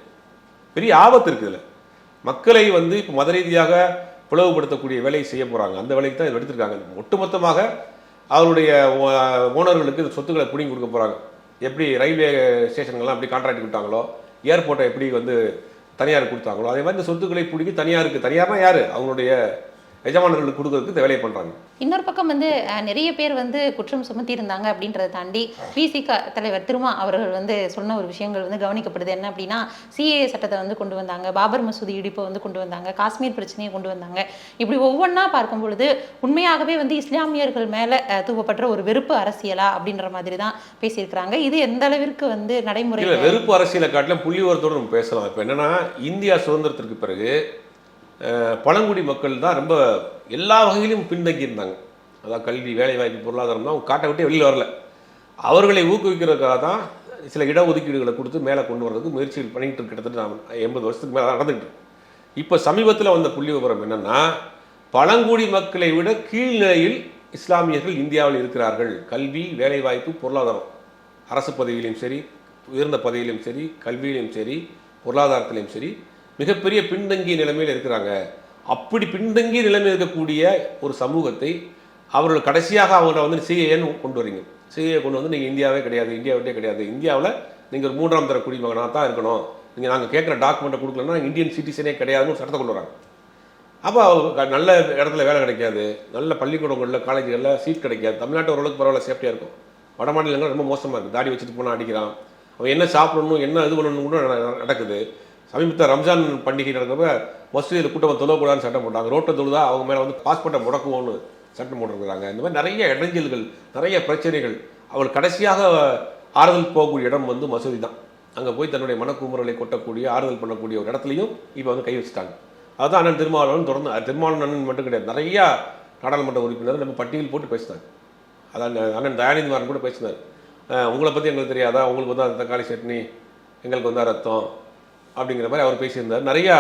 [SPEAKER 1] பெரிய ஆபத்து இருக்குது இதில். மக்களை வந்து இப்போ மத ரீதியாக பிளவுபடுத்தக்கூடிய வேலையை செய்ய போகிறாங்க அந்த வேலைக்கு தான் இதை எடுத்திருக்காங்க. ஒட்டுமொத்தமாக அவருடைய ஓ- ஓனர்களுக்கு இந்த சொத்துக்களை பிடிங்கி கொடுக்க போகிறாங்க எப்படி ரயில்வே ஸ்டேஷன்கள்லாம் எப்படி கான்ட்ராக்ட் கொடுத்தாங்களோ ஏர்போர்ட்டை எப்படி வந்து தனியார் கொடுத்தாங்களோ? அதே மாதிரி இந்த சொத்துக்களை பிடிக்கி தனியாருக்கு தனியார்னா யார்? அவங்களுடைய எஜமானர்களுக்கு கொடுக்கறதுக்கு இந்த வேலையை பண்ணுறாங்க
[SPEAKER 2] இன்னொரு பக்கம் வந்து நிறைய பேர் வந்து குற்றம் சுமத்தி இருந்தாங்க அப்படின்றத தாண்டி விசிக தலைவர் திருமா அவர்கள் வந்து சொன்ன ஒரு விஷயங்கள் வந்து கவனிக்கப்படுது. என்ன அப்படின்னா சிஏ சட்டத்தை வந்து கொண்டு வந்தாங்க பாபர் மசூதி இடிப்பை வந்து கொண்டு வந்தாங்க காஷ்மீர் பிரச்சனையை கொண்டு வந்தாங்க. இப்படி ஒவ்வொன்றா பார்க்கும் பொழுது உண்மையாகவே வந்து இஸ்லாமியர்கள் மேல அஹ், தூவப்படுற ஒரு வெறுப்பு அரசியலா அப்படின்ற மாதிரி தான் பேசியிருக்கிறாங்க. இது எந்த அளவிற்கு வந்து நடைமுறை
[SPEAKER 1] வெறுப்பு அரசியலை காட்டிலும் புள்ளி வரத்தோடு நம்ம பேசலாம். இப்போ என்னன்னா இந்தியா சுதந்திரத்திற்கு பிறகு பழங்குடி மக்கள் தான் ரொம்ப எல்லா வகையிலும் பின்தங்கி இருந்தாங்க அதான் கல்வி வேலைவாய்ப்பு பொருளாதாரம் தான் அவங்க காட்டை விட்டே வெளியில் வரல. அவர்களை ஊக்குவிக்கிறதுக்காக தான் சில இடஒதுக்கீடுகளை கொடுத்து மேலே கொண்டு வர்றதுக்கு முயற்சிகள் பண்ணிகிட்டு கிட்டத்தட்ட நாம் எண்பது வருஷத்துக்கு மேலே நடந்துகிட்டு இப்போ சமீபத்தில் வந்த புள்ளி விவரம் என்னன்னா பழங்குடி மக்களை விட கீழ்நிலையில் இஸ்லாமியர்கள் இந்தியாவில் இருக்கிறார்கள். கல்வி வேலைவாய்ப்பு பொருளாதாரம். அரசு பதவியிலையும் சரி உயர்ந்த பதவியிலும் சரி கல்வியிலையும் சரி பொருளாதாரத்திலையும் சரி மிகப்பெரிய பின்தங்கிய நிலைமையில் இருக்கிறாங்க. அப்படி பின்தங்கிய நிலைமையில் இருக்கக்கூடிய ஒரு சமூகத்தை அவர்கள் கடைசியாக அவங்கள வந்து சிஏன்னு கொண்டு வரீங்க. சிஏ கொண்டு வந்து நீங்கள் இந்தியாவே கிடையாது இந்தியா விட்டே கிடையாது. இந்தியாவில் நீங்கள் ஒரு மூன்றாம் தர குடிமகனாக தான் இருக்கணும். நீங்கள் நாங்கள் கேட்குற டாக்குமெண்ட்டை கொடுக்கலன்னா இந்தியன் சிட்டிசனே கிடையாதுன்னு ஒரு சட்டத்தை கொண்டு வராங்க. அப்போ அவங்க நல்ல இடத்துல வேலை கிடைக்காது. நல்ல பள்ளிக்கூடங்களில் காலேஜுகளில் சீட் கிடைக்காது. தமிழ்நாட்டு ஓரளவுக்கு பரவாயில்ல சேஃப்டியாக இருக்கும். வட மாநிலங்கள் ரொம்ப மோசமாக இருக்குது தாடி வச்சுட்டு போனால் அடிக்கிறான். அவன் என்ன சாப்பிடணும் என்ன இது பண்ணணும் கூட நட- நடக்குது. சமீபத்தில் ரம்ஜான் பண்டிகை நடக்கிறப்ப மசூதியில் கூட்டம் தொழக்கூடாதுன்னு சட்டம் போட்டாங்க. ரோட்டை தொழுதா அவங்க மேலே வந்து பாஸ்போர்ட்டை முடக்குவோன்னு சட்டம் போட்டிருக்கிறாங்க. இந்த மாதிரி நிறைய இடைஞ்சல்கள் நிறைய பிரச்சனைகள். அவள் கடைசியாக ஆறுதல் போகக்கூடிய இடம் வந்து மசூதி தான். அங்கே போய் தன்னுடைய மனக்குமுறலை கொட்டக்கூடிய ஆறுதல் பண்ணக்கூடிய ஒரு இடத்துலையும் இப்போ வந்து கை வச்சுட்டாங்க. அதுதான் அண்ணன் திருமாவளவன் தொடர்ந்து திருமாவளவன் அண்ணன் மட்டும் கிடையாது நிறையா நாடாளுமன்ற உறுப்பினர் நம்ம பட்டியல் போட்டு பேசினாங்க. அதான் அண்ணன் தயாநிதி மாறன் கூட பேசினார். உங்களை பற்றி எங்களுக்கு தெரியாதா? உங்களுக்கு வந்து அந்த தக்காளி சட்னி எங்களுக்கு வந்தால் ரத்தம் அப்படிங்கிற மாதிரி அவர் பேசியிருந்தார். நிறையா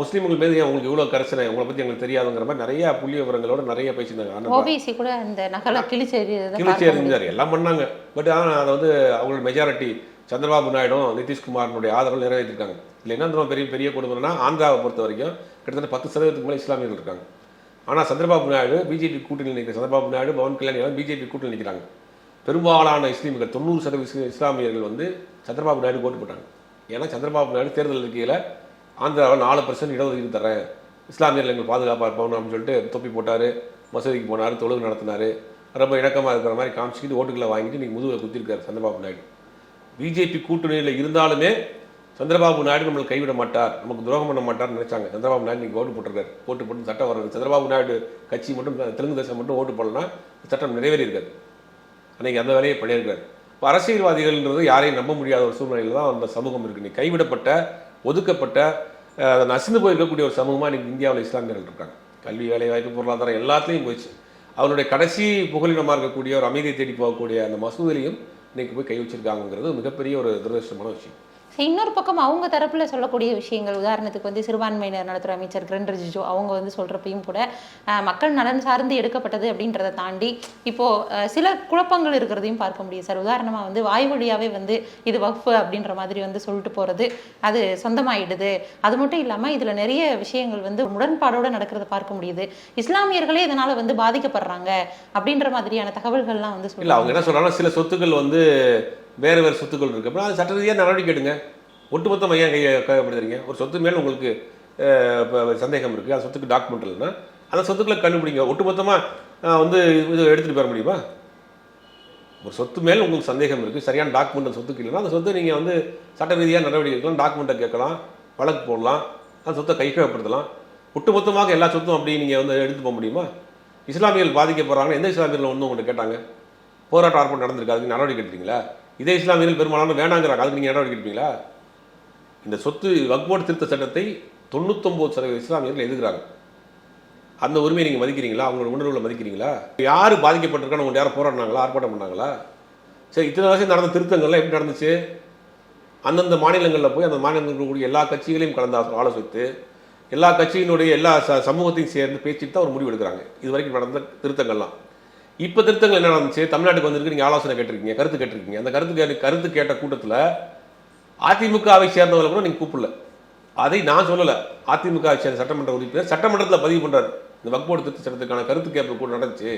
[SPEAKER 1] முஸ்லீம்கள் மீது ஏன் உங்களுக்கு இவ்வளோ கரிசனை உங்களை பற்றி எங்களுக்கு தெரியாதுங்கிற மாதிரி நிறைய புள்ளி விவரங்களோட நிறைய பேசியிருந்தாங்க.
[SPEAKER 2] ஓபிசி கூட இந்த நகலை கிழிச்சு
[SPEAKER 1] கிழிச்சி. எறிஞ்சார் எல்லாம் பண்ணாங்க. பட் ஆனால் அதை வந்து அவங்களோட மெஜாரிட்டி சந்திரபாபு நாயுடும் நிதிஷ்குமாரனுடைய ஆதரவு நிறைவேற்றிருக்காங்க. இல்லை என்ன பெரிய பெரிய கொடுமைனா ஆந்திராவை பொறுத்த வரைக்கும் கிட்டத்தட்ட பத்து சதவீதத்துக்கு மேலே இஸ்லாமியர்கள் இருக்காங்க. ஆனால் சந்திரபாபு நாயுடு பிஜேபி கூட்டணியில் நிற்கிற சந்திரபாபு நாயுடு பவன் கல்யாண் பிஜேபி கூட்டணியில் நிற்கிறாங்க பெரும்பாலான இஸ்லீம்கள் தொண்ணூறு சதவீத இஸ்லாமியர்கள் வந்து சந்திரபாபு நாயுடு ஓட்டு போட்டாங்க. ஏன்னா சந்திரபாபு நாயுடு தேர்தல் இருக்கையில் ஆந்திராவில் நாலு பர்சன்ட் இடஒதுக்கீடு தரேன் இஸ்லாமியர்கள் எங்களுக்கு பாதுகாப்பாக இருப்போம் அப்படின்னு சொல்லிட்டு தொப்பி போட்டார் மசூதிக்கு போனார் தொழுகு நடத்தினார். ரொம்ப இணக்கமாக இருக்கிற மாதிரி காமிச்சிக்கிட்டு ஓட்டுகளை வாங்கிட்டு இன்னைக்கு முதுகில் குத்திருக்காரு சந்திரபாபு நாயுடு. பிஜேபி கூட்டணியில் இருந்தாலுமே சந்திரபாபு நாயுடு நம்மளை கைவிட மாட்டார். நமக்கு துரோகம் பண்ண மாட்டார்னு நினைச்சாங்க. சந்திரபாபு நாயுடு நீங்கள் ஓட்டு போட்டிருக்காரு. ஓட்டு போட்டு சட்டம் வர்றது சந்திரபாபு நாயுடு கட்சி மட்டும் தெலுங்கு தேசம் மட்டும் ஓட்டு போடலன்னா சட்டம் நிறைவேறி அன்றைக்கி அந்த வேலையை பண்ணியிருக்காரு. இப்போ அரசியல்வாதிகள்ன்றது யாரையும் நம்ப முடியாத ஒரு சூழ்நிலையில் தான் அந்த சமூகம் இருக்குது நீ கைவிடப்பட்ட ஒதுக்கப்பட்ட அதை நசிந்து போயிருக்கக்கூடிய ஒரு சமூகமாக இன்றைக்கி இந்தியாவில் இஸ்லாமியர்கள் இருக்காங்க. கல்வி வேலை வாய்ப்பு பொருளாதாரம் எல்லாத்துலேயும் போயிடுச்சு. அவனுடைய கடைசி புகலிடமாக இருக்கக்கூடிய ஒரு அமைதியை தேடி போகக்கூடிய அந்த மசூதிலையும் இன்னைக்கு போய் கை வச்சிருக்காங்கிறது மிகப்பெரிய ஒரு துரதிருஷ்டமான விஷயம்.
[SPEAKER 2] இன்னொரு பக்கம் அவங்க தரப்புல சொல்லக்கூடிய விஷயங்கள். உதாரணத்துக்கு வந்து சிறுபான்மையினர் நலத்துறை அமைச்சர் கிரண் ரிஜிஜு அவங்க வந்து சொல்றப்பையும் கூட மக்கள் நலன் சார்ந்து எடுக்கப்பட்டது அப்படின்றத தாண்டி இப்போ அஹ், சில குழப்பங்கள் இருக்கிறதையும் பார்க்க முடியும். சார் உதாரணமா வந்து வாய் வழியாவே வந்து இது வக்ஃபு அப்படின்ற மாதிரி வந்து சொல்லிட்டு போறது அது சொந்தமாயிடுது. அது மட்டும் இல்லாம இதுல நிறைய விஷயங்கள் வந்து முரண்பாடோட நடக்கிறத பார்க்க முடியுது. இஸ்லாமியர்களே இதனால வந்து பாதிக்கப்படுறாங்க அப்படின்ற மாதிரியான தகவல்கள்லாம் வந்து
[SPEAKER 1] இல்லை அவங்க என்ன சொல்றாங்கன்னா சில சொத்துக்கள் வந்து வேறு வேறு சொத்துக்கள் இருக்குது அப்படின்னா அது சட்ட ரீதியாக நடவடிக்கை எடுங்க. ஒட்டுமொத்தமாக ஏன் கையை கையப்படுத்துறீங்க ஒரு சொத்து மேலே உங்களுக்கு சந்தேகம் இருக்குது அந்த சொத்துக்கு டாக்குமெண்ட் இல்லைன்னா அந்த சொத்துக்களை கண்டுபிடிங்க. ஒட்டுமொத்தமாக வந்து இது எடுத்துகிட்டு போயிட முடியுமா? ஒரு சொத்து மேல் உங்களுக்கு சந்தேகம் இருக்குது சரியான டாக்குமெண்ட் அந்த சொத்துக்கு இல்லைன்னா அந்த சொத்தை நீங்கள் வந்து சட்ட ரீதியாக நடவடிக்கை எடுக்கலாம். டாக்குமெண்ட்டை கேட்கலாம். வழக்கு போடலாம். அந்த சொத்தை கைக்கப்படுத்தலாம் ஒட்டுமொத்தமாக எல்லா சொத்தும் அப்படி நீங்கள் வந்து எடுத்து போக முடியுமா? இஸ்லாமியர்கள் பாதிக்கப்படுறாங்க. எந்த இஸ்லாமியர்கள் வந்து உங்கள்கிட்ட கேட்டாங்க? போராட்டம் ஆர்ப்பாட்டம் நடந்திருக்கு. அதுக்கு நடவடிக்கை எடுத்தீங்களா? இதே இஸ்லாமியர்கள் பெரும்பாலான வேணாங்கிறாங்க. அதுக்கு நீங்கள் நடவடிக்கை எடுப்பீங்களா இந்த சொத்து வக்போர்டு திருத்த சட்டத்தை தொண்ணூத்தொம்பது சதவீத இஸ்லாமியர்கள் எதிர்க்கிறாங்க. அந்த உரிமையை நீங்கள் மதிக்கிறீங்களா? அவங்களோட உணர்வுகளை மதிக்கிறீங்களா? யார் பாதிக்கப்பட்டிருக்கான்னு அவங்க யாரும் போராடினாங்களா? ஆர்ப்பாட்டம் பண்ணாங்களா? சரி இத்தனை வருஷம் நடந்த திருத்தங்கள்லாம் எப்படி நடந்துச்சு? அந்தந்த மாநிலங்களில் போய் அந்த மாநிலங்களில் கூடிய எல்லா கட்சிகளையும் கலந்து ஆலோசித்து எல்லா கட்சியினுடைய எல்லா ச சமூகத்தையும் சேர்ந்து பேசிட்டு தான் ஒரு முடிவு எடுக்கிறாங்க. இது வரைக்கும் நடந்த திருத்தங்கள்லாம். இப்போ திருத்தங்கள் என்ன நடந்துச்சு? தமிழ்நாட்டுக்கு வந்திருக்கு நீங்கள் ஆலோசனை கேட்டிருக்கீங்க கருத்து கேட்டிருக்கீங்க. அந்த கருத்து கேட்டு கருத்து கேட்ட கூட்டத்தில் அதிமுகவை சேர்ந்தவங்களை கூட நீங்கள் கூப்பிடல. அதை நான் சொல்லலை. அதிமுகவை சேர்ந்த சட்டமன்ற உறுப்பினர் சட்டமன்றத்தில் பதிவு பண்ணுறாரு இந்த வக்போர்டு திருத்த சட்டத்துக்கான கருத்து கேட்பு கூட நடந்துச்சு.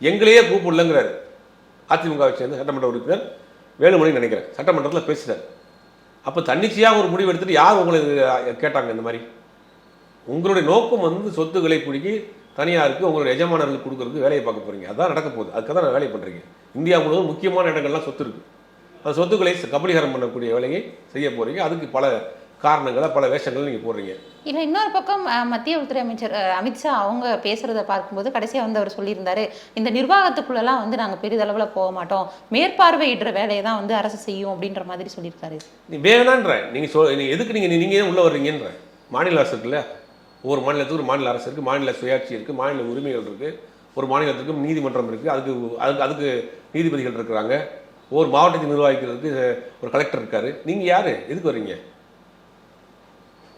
[SPEAKER 1] எங்களையே கூப்பிடலங்கிறாரு. அதிமுகவை சேர்ந்த சட்டமன்ற உறுப்பினர் வேலுமணி நினைக்கிறேன். சட்டமன்றத்தில் பேசுகிறார் அப்போ தன்னிச்சையாக ஒரு முடிவு எடுத்துகிட்டு யார் உங்களை கேட்டாங்க இந்த மாதிரி? உங்களுடைய நோக்கம் வந்து சொத்துக்களை பிடிக்கி தனியாருக்கு உங்களுடைய எஜமானர்களுக்கு கொடுக்கறதுக்கு வேலையை பார்க்க போறீங்க. அதான் நடக்க போகுது. அதுக்காக தான் வேலையை பண்றீங்க. இந்தியா முழுவதும் முக்கியமான இடங்கள்லாம் சொத்து இருக்கு. அந்த சொத்துக்களை கபலீகரம் பண்ணக்கூடிய வேலையை செய்ய போறீங்க. அதுக்கு பல காரணங்களை பல வேஷங்களை நீங்க போடுறீங்க.
[SPEAKER 2] இல்லை இன்னொரு பக்கம் மத்திய உள்துறை அமைச்சர் அமித்ஷா அவங்க பேசுறத பார்க்கும்போது கடைசியா வந்து அவர் சொல்லியிருந்தாரு இந்த நிர்வாகத்துக்குள்ளெல்லாம் வந்து நாங்க பெரிதளவுல போக மாட்டோம். மேற்பார்வையிடுற வேலையை தான் வந்து அரசு செய்யும் அப்படின்ற மாதிரி சொல்லியிருக்காரு.
[SPEAKER 1] நீ வேணான்ற நீங்க சொல் நீ எதுக்கு நீங்க நீங்க ஏன் உள்ள வர்றீங்கன்ற? மாநில அரசு இருக்குல்ல. ஒவ்வொரு மாநிலத்துக்கு ஒரு மாநில அரசு இருக்குது மாநில சுயாட்சி இருக்கு மாநில உரிமைகள் இருக்குது ஒரு மாநிலத்துக்கு நீதிமன்றம் இருக்குது அதுக்கு அதுக்கு அதுக்கு நீதிபதிகள் இருக்கிறாங்க. ஒவ்வொரு மாவட்டத்தை நிர்வகிக்கிறதுக்கு ஒரு கலெக்டர் இருக்காரு. நீங்கள் யார்? எதுக்கு வர்றீங்க?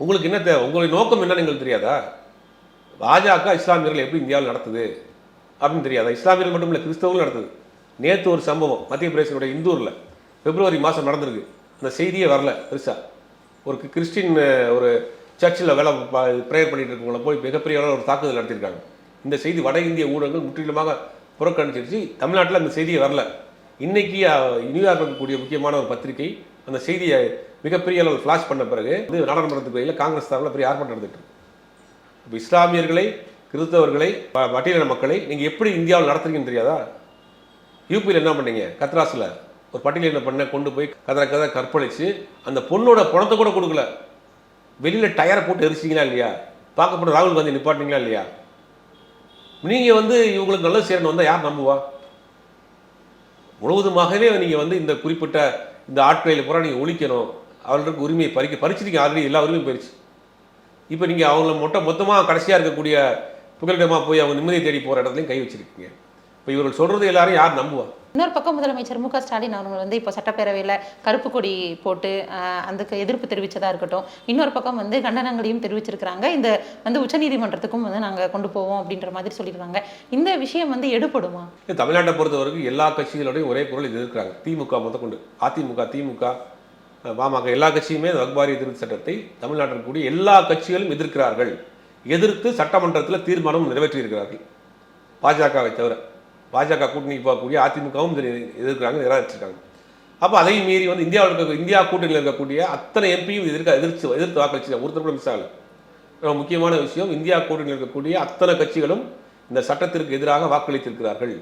[SPEAKER 1] உங்களுக்கு என்ன தேவை உங்களுடைய நோக்கம் என்னன்னு எங்களுக்கு தெரியாதா? பாஜக இஸ்லாமியர்கள் எப்படி இந்தியாவில் நடத்துது அப்படின்னு தெரியாதா? இஸ்லாமியர்கள் மட்டும் இல்லை கிறிஸ்தவங்களும் நடத்துது. நேற்று ஒரு சம்பவம் மத்திய பிரதேசனுடைய இந்தூரில் பிப்ரவரி மாதம் நடந்திருக்கு. அந்த செய்தியே வரல பெருசா. ஒரு கிறிஸ்டின் ஒரு சர்ச்சில் வேலை ப்ரேயர் பண்ணிட்டு இருக்கவங்கள போய் மிகப்பெரிய அளவில் ஒரு தாக்குதல் நடத்தியிருக்காங்க. இந்த செய்தி வட இந்திய ஊடகங்கள் முற்றிலுமாக புறக்கணிச்சிருச்சு. தமிழ்நாட்டில் அந்த செய்தியை வரல. இன்னைக்கு நியூயார்க்கில் நியூயார்க் இருக்கக்கூடிய முக்கியமான ஒரு பத்திரிகை அந்த செய்தியை மிகப்பெரிய அளவில் ஃப்ளாஷ் பண்ண பிறகு வந்து நாடாளுமன்றத்துக்கு வெளியில் காங்கிரஸ் தரப்பில் பெரிய ஆர்ப்பாட்டம் நடந்துட்டு இருக்கு. இஸ்லாமியர்களை கிறிஸ்தவர்களை ப- பட்டியலின மக்களை நீங்கள் எப்படி இந்தியாவில் நடத்துறீங்கன்னு தெரியாதா? யூபியில் என்ன பண்ணீங்க? கத்ராஸில் ஒரு பட்டியலின பண்ண கொண்டு போய் கதற கதை கற்பழித்து அந்த பொண்ணோட பணத்தை கூட கொடுக்கல. வெளியில் டயரை போட்டு எரிச்சிங்களா இல்லையா? பார்க்கப்பட்ட ராகுல் காந்தி நிப்பாட்டிங்களா இல்லையா? நீங்கள் வந்து இவங்களுக்கு நல்லது சேரணும் வந்தால் யார் நம்புவா? முழுவதுமாகவே நீங்கள் வந்து இந்த குறிப்பிட்ட இந்த ஆட்களில் பூரா நீங்கள் ஒழிக்கணும். அவர்களுக்கு உரிமையை பறிக்க பறிச்சிருக்கீங்க ஆல்ரெடி எல்லா உரிமையும் போயிடுச்சு இப்போ நீங்கள் அவங்கள மொட்டை மொத்தமாக கடைசியாக இருக்கக்கூடிய புகலிடமாக போய் அவங்க நிம்மதியை தேடி போகிற இடத்துலையும் கை வச்சுருக்கீங்க. இப்போ இவர்கள் சொல்றது எல்லாரும் யார் நம்புவா?
[SPEAKER 2] இன்னொரு பக்கம் முதலமைச்சர் மு க ஸ்டாலின் அவர்கள் வந்து இப்போ சட்டப்பேரவையில் கருப்பு கொடி போட்டு அதுக்கு எதிர்ப்பு தெரிவிச்சதா இருக்கட்டும். இன்னொரு பக்கம் வந்து கண்டனங்களையும் தெரிவிச்சிருக்கிறாங்க. இந்த வந்து உச்சநீதிமன்றத்துக்கும் வந்து நாங்கள் கொண்டு போவோம் அப்படின்ற மாதிரி சொல்லியிருக்காங்க. இந்த விஷயம் வந்து எடுபடுமா?
[SPEAKER 1] தமிழ்நாட்டை பொறுத்தவரைக்கும் எல்லா கட்சிகளோடையும் ஒரே குரல் இது இருக்கிறாங்க. திமுக முதற்கொண்டு அதிமுக திமுக பாமக எல்லா கட்சியுமே வக்பாரி திருத்த சட்டத்தை தமிழ்நாட்டில் இருக்கக்கூடிய எல்லா கட்சிகளும் எதிர்க்கிறார்கள். எதிர்த்து சட்டமன்றத்தில் தீர்மானம் நிறைவேற்றியிருக்கிறார்கள். பாஜகவை தவிர. பாஜக கூட்டணிக்கு போகக்கூடிய அதிமுகவும் எதிர்க்கிறாங்க நிராகரிச்சிருக்காங்க. அப்போ அதையும் மீறி வந்து இந்தியாவில் இருக்க இந்தியா கூட்டணியில் இருக்கக்கூடிய அத்தனை எம்பியும் எதிர்க்க எதிர்த்து எதிர்த்து வாக்களிச்சு ஒருத்தர் கூட மிஸ் ஆகலை. ரொம்ப முக்கியமான விஷயம் இந்தியா கூட்டணியில் இருக்கக்கூடிய அத்தனை கட்சிகளும் இந்த சட்டத்திற்கு எதிராக வாக்களித்திருக்கிறார்கள்.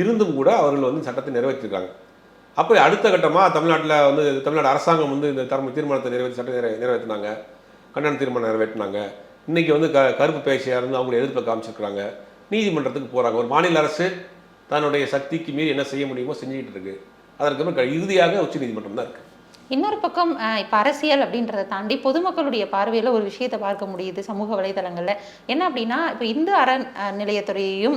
[SPEAKER 1] இருந்தும் கூட அவர்கள் வந்து சட்டத்தை நிறைவேற்றிருக்காங்க. அப்போ அடுத்த கட்டமாக தமிழ்நாட்டில் வந்து தமிழ்நாடு அரசாங்கம் வந்து இந்த தர்ம தீர்மானத்தை நிறைவேற்றி சட்டம் நிறை நிறைவேற்றினாங்க. கண்டன தீர்மானம் நிறைவேற்றினாங்க. இன்னைக்கு வந்து க கருப்பு பேசியாக இருந்து அவங்களை எதிர்ப்பை காமிச்சிருக்கிறாங்க. நீதிமன்றத்துக்கு போகிறாங்க ஒரு மாநில அரசு தன்னுடைய சக்திக்கு மீறி என்ன செய்ய முடியுமோ செஞ்சுக்கிட்டு இருக்கு. அதற்கு இறுதியாக உச்ச நீதிமன்றம் தான் இருக்கு.
[SPEAKER 2] இன்னொரு பக்கம் இப்ப அரசியல் அப்படின்றத தாண்டி பொதுமக்களுடைய பார்வையில ஒரு விஷயத்தை பார்க்க முடியுது சமூக வலைதளங்கள்ல. என்ன அப்படின்னா இப்ப இந்து அஹ், நிலையத்துறையையும்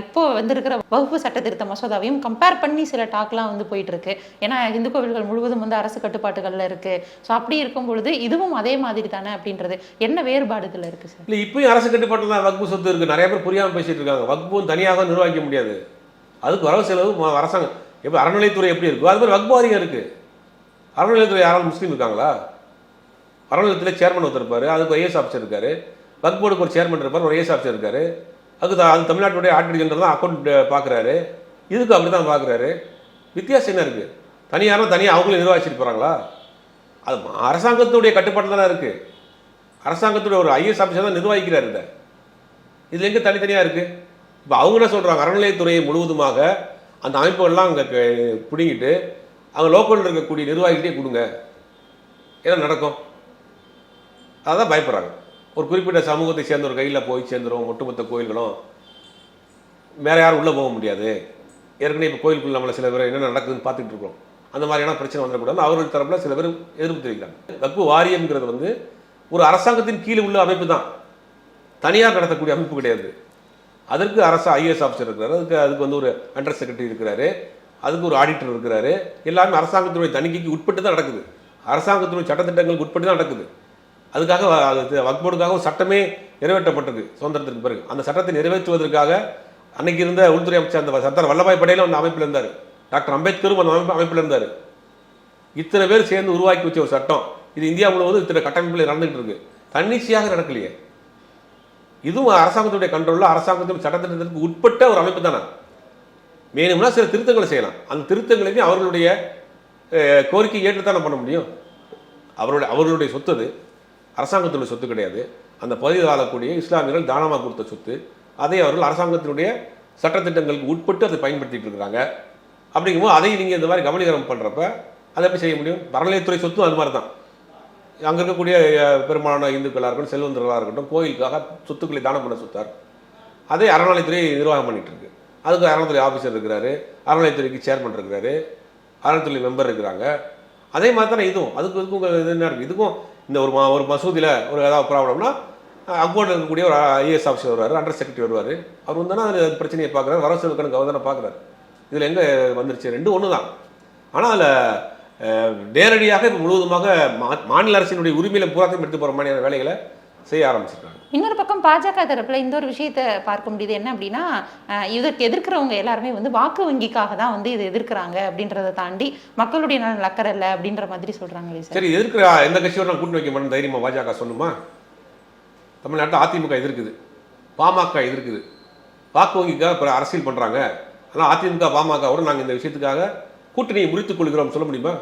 [SPEAKER 2] இப்போ வந்திருக்கிற வகுப்பு சட்ட திருத்த மசோதாவையும் கம்பேர் பண்ணி சில டாக்லாம் வந்து போயிட்டு இருக்கு. ஏன்னா இந்து கோவில்கள் முழுவதும் வந்து அரசு கட்டுப்பாட்டுகள்ல இருக்கு. ஸோ அப்படி இருக்கும் பொழுது இதுவும் அதே மாதிரி தானே அப்படின்றது என்ன வேறுபாடு இதுல இருக்கு சார்?
[SPEAKER 1] இல்லை இப்பயும் அரசு கட்டுப்பாட்டில் தான் வக்பு சொத்து இருக்குது நிறைய பேர் புரியாமல் பேசிட்டு இருக்காங்க. வக்பும் தனியாக நிர்வகிக்க முடியாது. அதுக்கு வரவு செலவு அரசாங்கம். எப்படி அறநிலைத்துறை எப்படி இருக்கோ? அது மாதிரி வக்பாரியம் இருக்குது அறநிலையத்துறை யாராவது முஸ்லீம் இருக்காங்களா? அறநிலையத்தில் சேர்மன் ஒருத்தர் இருப்பார் அதுக்கு ஐஎஸ் ஆஃபீஸர் இருக்காரு. வக் போர்டுக்கு ஒரு சேர்மன் இருப்பார் ஒரு ஐஎஸ் ஆஃபீஸர் இருக்காரு. அதுக்கு அது தமிழ்நாட்டுடைய ஆடிட்டர் ஜெனரல் தான் அக்கௌண்ட் பார்க்குறாரு இதுக்கு அப்படி தான் பார்க்குறாரு வித்தியாசம் என்ன இருக்குது தனியாரும் தனியாக அவங்களும் நிர்வாகிச்சிட்டு போகிறாங்களா அது அரசாங்கத்துடைய கட்டுப்பாட்டில் தானே இருக்குது அரசாங்கத்துடைய ஒரு ஐஎஸ் ஆஃபீஸர் தான் நிர்வகிக்கிறார் இதை. இதில் எங்கே தனித்தனியாக இருக்குது இப்போ அவங்க என்ன சொல்கிறாங்க அறநிலையத்துறையை முழுவதுமாக அந்த அமைப்புகள்லாம் அங்கே பிடிங்கிட்டு அவங்க லோக்கலில் இருக்கக்கூடிய நிர்வாகிகிட்டே கொடுங்க. என்ன நடக்கும்? அதான் பயப்படுறாங்க. ஒரு குறிப்பிட்ட சமூகத்தை சேர்ந்த ஒரு கையில் போய் சேர்ந்துடும் ஒட்டுமொத்த கோயில்களும். வேறு யாரும் உள்ளே போக முடியாது. ஏற்கனவே இப்போ கோயிலுக்குள்ள நம்மளை சில பேர் என்ன நடக்குதுன்னு பார்த்துட்டு இருக்கோம் அந்த மாதிரியான பிரச்சனை வந்துடக்கூடாது. அவர்கள் தரப்பில் சில பேர் எதிர்ப்பு தெரிவிக்கிறாங்க. வக்பு வாரியம்ங்கிறது வந்து ஒரு அரசாங்கத்தின் கீழே உள்ள அமைப்பு தான். தனியார் நடத்தக்கூடிய அமைப்பு கிடையாது. அதற்கு அரசு ஐஏஎஸ் ஆஃபீஸர் இருக்கிறாரு. அதுக்கு அதுக்கு வந்து ஒரு அண்டர் செக்ரட்டரி இருக்கிறாரு. அதுக்கு ஒரு ஆடிட்டர் இருக்கிறாரு. எல்லாமே அரசாங்கத்தினுடைய தணிக்கைக்கு உட்பட்டு தான் நடக்குது. அரசாங்கத்தினுடைய சட்டத்திட்டங்களுக்கு உட்பட்டு தான் நடக்குது. அதுக்காக அது வக்போர்டுக்காக ஒரு சட்டமே நிறைவேற்றப்பட்டிருக்கு சுதந்திரத்திற்கு பிறகு. அந்த சட்டத்தை நிறைவேற்றுவதற்காக அன்னைக்கு இருந்த உள்துறை அமைச்சர் அந்த சர்தார் வல்லபாய் படேலும் அந்த அமைப்பில் இருந்தார். டாக்டர் அம்பேத்கரும் அந்த அமைப்பு அமைப்பில் இருந்தார். இத்தனை பேர் சேர்ந்து உருவாக்கி வச்ச ஒரு சட்டம். இது இந்தியா முழுவதும் இத்தனை கட்டமைப்பில் நடந்துகிட்டு இருக்கு. தன்னிச்சையாக நடக்கலையே. இதுவும் அரசாங்கத்துடைய கண்ட்ரோலில் அரசாங்கத்தின் சட்டத்திட்டத்திற்கு உட்பட்ட ஒரு அமைப்பு தானே? வேணும்னா சில திருத்தங்களை செய்யலாம். அந்த திருத்தங்களையுமே அவர்களுடைய கோரிக்கை ஏற்றுத்தானே பண்ண முடியும்? அவருடைய அவர்களுடைய சொத்து அது. அரசாங்கத்துடைய சொத்து கிடையாது. அந்த பகுதியில் ஆளக்கூடிய இஸ்லாமியர்கள் தானமாக கொடுத்த சொத்து. அதை அவர்கள் அரசாங்கத்தினுடைய சட்டத்திட்டங்களுக்கு உட்பட்டு அதை பயன்படுத்திட்டு இருக்கிறாங்க. அப்படிங்கும்போது அதை நீங்கள் இந்த மாதிரி கவனிகரம் பண்ணுறப்ப அதை எப்படி செய்ய முடியும்? அறநிலையத்துறை சொத்தும் அது மாதிரி தான். அங்கே இருக்கக்கூடிய பெரும்பாலான இந்துக்களாக இருக்கட்டும் செல்வந்தர்களாக இருக்கட்டும் கோயிலுக்காக சொத்துக்களை தானம் பண்ண சொத்தார். அதே அறநிலையத்துறை நிர்வாகம் பண்ணிகிட்டு இருக்கு. அதுக்கு அறநிலைத்துறை ஆஃபீஸர் இருக்கிறாரு அறநிலையத்துறைக்கு சேர்மன் இருக்கிறாரு அறநிலையத்துறை மெம்பர் இருக்கிறாங்க. அதே மாதிரி தானே இதுவும். அதுக்கு இதுக்கும் இது என்ன இருக்குது இதுக்கும் இந்த ஒரு மா ஒரு மசூதியில் ஒரு ஏதாவது ப்ராப்ளம்னா அக்கௌண்ட் இருக்கக்கூடிய ஒரு ஐஏஎஸ் ஆஃபீஸர் வருவார் அண்டர் செக்ரட்டரி வருவார். அவர் வந்தோன்னா அது பிரச்சனையை பார்க்குறாரு வரவு செலவு கணக்கு அவர் தானே பார்க்குறாரு. இதில் எங்கே வந்துருச்சு? ரெண்டும் ஒன்று தான் ஆனால் அதில் நேரடியாக இப்போ முழுவதுமாக மாநில அரசினுடைய உரிமையில பூராத்தையும் எடுத்து போகிற மாதிரியான வேலைகளை செய்ய ஆரம்பிச்சிருக்காங்க.
[SPEAKER 2] இன்னொரு பக்கம் பாஜக தரப்புல இந்த ஒரு விஷயத்தை பார்க்க முடியுது. என்ன அப்படின்னா இதற்கு எதிர்க்கிறவங்க எல்லாருமே வந்து வாக்கு வங்கிக்காக தான் வந்து இது எதிர்க்கிறாங்க அப்படின்றத தாண்டி மக்களுடைய நலன் அக்கறை இல்லை அப்படின்ற மாதிரி சொல்றாங்களே சார்.
[SPEAKER 1] சரி எதிர்க்கிற எந்த கட்சியோட நான் கூட்டணி வைக்க மாட்டேன் தைரியமா பாஜக சொல்லுமா? தமிழ்நாட்டில் அதிமுக எதிர்க்குது. பாமக எதிர்க்குது. வாக்கு வங்கிக்காக அரசியல் பண்ணுறாங்க ஆனால் அதிமுக பாமகவோட நாங்கள் இந்த விஷயத்துக்காக கூட்டணியை முறித்துக் கொள்கிறோம் சொல்ல முடியுமா?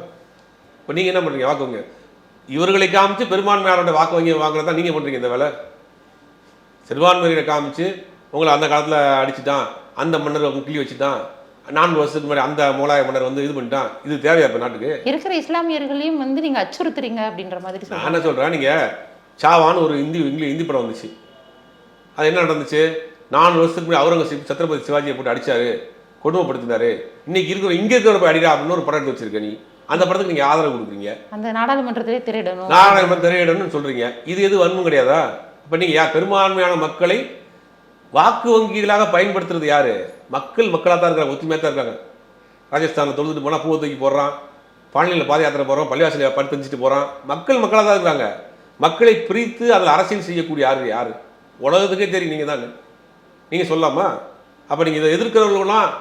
[SPEAKER 1] இப்போ நீங்கள் என்ன பண்ணுறீங்க வாக்கு வங்கி. இவர்களை காமிச்சு பெரும்பான்மையாளரோட வாக்கு வங்கியை வாங்குறதா நீங்கள் பண்ணுறீங்க இந்த வேலை? சிறுபான்மையினரை காமிச்சு உங்களை அந்த காலத்தில் அடிச்சுட்டான் அந்த மன்னர் கிளி வச்சுட்டான் நான்கு வருஷத்துக்கு முன்னாடி அந்த மூலாய மன்னர் வந்து இது பண்ணிட்டான். இது தேவையா இப்போ நாட்டுக்கு?
[SPEAKER 2] இருக்கிற இஸ்லாமியர்களையும் வந்து நீங்க அச்சுறுத்துறீங்க அப்படின்ற மாதிரி
[SPEAKER 1] நான் என்ன சொல்கிறேன் நீங்கள் சாவான்னு ஒரு ஹிந்தி இங்கிலீஷ் ஹிந்தி படம் வந்துச்சு. அது என்ன நடந்துச்சு? நாலு வருஷத்துக்கு முன்னாடி அவுரங்கசீப் சத்ரபதி சிவாஜியை போட்டு அடிச்சாரு. கொடுமைப்படுத்தினாரு. இன்னைக்கு இருக்கிற இங்கே இருக்கிற போய் அடிடா அப்படின்னு ஒரு படம் எடுத்து வச்சிருக்க நீ. அந்த படத்துக்கு நீங்கள் ஆதரவு கொடுக்குறீங்க.
[SPEAKER 2] அந்த நாடாளுமன்றத்திலே திரையிடணும்.
[SPEAKER 1] நாராயணன் திரையிடணும்னு சொல்கிறீங்க இது எது வன்மம் கிடையாதா? இப்போ நீங்கள் யா பெரும்பான்மையான மக்களை வாக்கு வங்கிகளாக பயன்படுத்துறது யாரு? மக்கள் மக்களாக தான் இருக்காங்க ஒத்துமையாக தான் இருக்காங்க. ராஜஸ்தானில் தொழுதுட்டு போனால் பூவை தூக்கி போடுறான். பழனியில் பாத யாத்திரை போகிறோம் பள்ளிவாசலில் படுத்து வச்சுட்டு போகிறான் மக்கள் மக்களாக தான் இருக்காங்க மக்களை பிரித்து அதில் அரசியல் செய்யக்கூடிய யார் யார்? உலகத்துக்கே தெரியும் நீங்கள் தாங்க நீங்கள் சொல்லாமா? அப்போ நீங்கள் இதை எதிர்க்கிறவர்கள்லாம் அஹ்,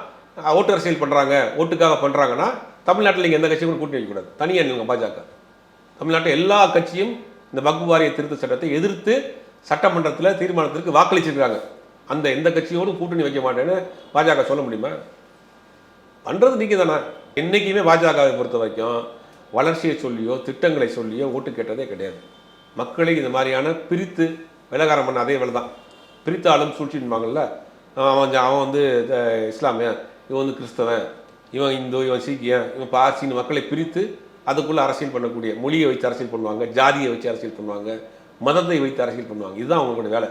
[SPEAKER 1] ஓட்டு அரசியல் பண்ணுறாங்க ஓட்டுக்காக பண்ணுறாங்கன்னா தமிழ்நாட்டில் நீங்கள் எந்த கட்சியும் கூட்டணி வைக்கக்கூடாது. தனியாக நீங்கள் பாஜக. தமிழ்நாட்டில் எல்லா கட்சியும் இந்த வக்பு வாரிய திருத்த சட்டத்தை எதிர்த்து சட்டமன்றத்தில் தீர்மானத்திற்கு வாக்களிச்சிருக்காங்க. அந்த எந்த கட்சியோடும் கூட்டணி வைக்க மாட்டேன்னு பாஜக சொல்ல முடியுமா? பண்ணுறது நீங்கள் தானே? என்றைக்குமே பாஜகவை பொறுத்த வரைக்கும் வளர்ச்சியை சொல்லியோ திட்டங்களை சொல்லியோ ஓட்டு கேட்டதே கிடையாது. மக்களை இந்த மாதிரியான பிரித்து விலகாரம் பண்ண அதே வேலை தான் பிரித்தாலும் சூழ்ச்சின்பாங்கள்ல அவன் அவன் வந்து அஹ், இஸ்லாமியன் இவன் வந்து கிறிஸ்தவன். இவன் இந்து இவன் சீக்கியன் இவன் பார்சின்னு மக்களை பிரித்து அதுக்குள்ள அரசியல் பண்ணக்கூடிய மொழியை வைத்து அரசியல் பண்ணுவாங்க ஜாதியை வச்சு அரசியல் பண்ணுவாங்க மதத்தை வைத்து அரசியல் பண்ணுவாங்க. இதுதான் அவங்களோட வேலை.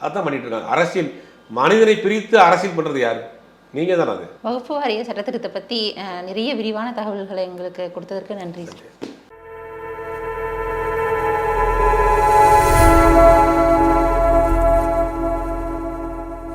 [SPEAKER 1] அதான் பண்ணிட்டு இருக்காங்க. அரசியல் மனிதனை பிரித்து அரசியல் பண்றது யாரு? நீங்க தானே அது.
[SPEAKER 2] வகுப்பு வாரிய சட்டத்திருத்தத்தை அஹ், நிறைய விரிவான தகவல்களை எங்களுக்கு கொடுத்ததற்கு நன்றி.